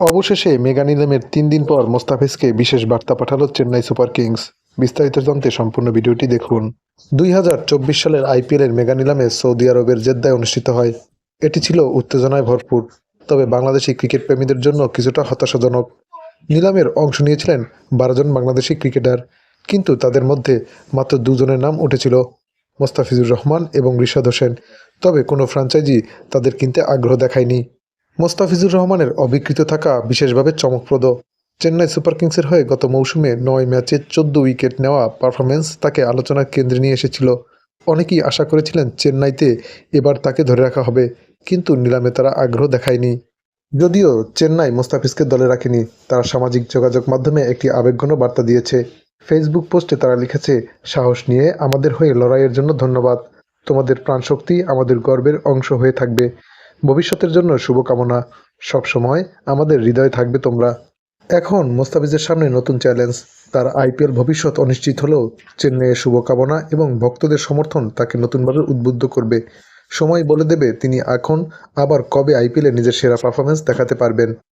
অবশেষে মেগা নিলামের তিন দিন পর মোস্তাফিজকে বিশেষ বার্তা পাঠালো চেন্নাই সুপার কিংস। বিস্তারিত জানতে সম্পূর্ণ ভিডিওটি দেখুন। দুই হাজার চব্বিশ সালের আইপিএলের মেগা নিলামে সৌদি আরবের জেদ্দায় অনুষ্ঠিত হয়। এটি ছিল উত্তেজনায় ভরপুর, তবে বাংলাদেশি ক্রিকেট প্রেমীদের জন্য কিছুটা হতাশাজনক। নিলামের অংশ নিয়েছিলেন বারো জন বাংলাদেশি ক্রিকেটার, কিন্তু তাদের মধ্যে মাত্র দুজনের নাম উঠেছিল মোস্তাফিজুর রহমান এবং রিশাদ হোসেন। তবে কোনো ফ্র্যাঞ্চাইজি তাদের কিনতে আগ্রহ দেখায়নি। মোস্তাফিজুর রহমানের অবিকৃত থাকা বিশেষভাবে চমকপ্রদ চেন্নাই সুপার কিংসের হয়ে গত মৌসুমে নয় ম্যাচে চোদ্দ উইকেট নেওয়া পারফরমেন্স তাকে আলোচনার কেন্দ্রে নিয়ে এসেছিল। অনেকেই আশা করেছিলেন চেন্নাইতে এবার তাকে ধরে রাখা হবে, কিন্তু নিলামে তারা আগ্রহ দেখায়নি। যদিও চেন্নাই মোস্তাফিজকে দলে রাখেনি, তারা সামাজিক যোগাযোগ মাধ্যমে একটি আবেগঘন বার্তা দিয়েছে। ফেসবুক পোস্টে তারা লিখেছে, সাহস নিয়ে আমাদের হয়ে লড়াইয়ের জন্য ধন্যবাদ। তোমাদের প্রাণশক্তি আমাদের গর্বের অংশ হয়ে থাকবে। ভবিষ্যতের জন্য শুভকামনা। সবসময় আমাদের হৃদয়ে থাকবে তোমরা। এখন মোস্তাফিজের সামনে নতুন চ্যালেঞ্জ। তার আইপিএল ভবিষ্যৎ অনিশ্চিত হলেও চেন্নাইয়ের শুভকামনা এবং ভক্তদের সমর্থন তাকে নতুনভাবে উদ্বুদ্ধ করবে। সময় বলে দেবে তিনি এখন আবার কবে আইপিএলে নিজের সেরা পারফরমেন্স দেখাতে পারবেন।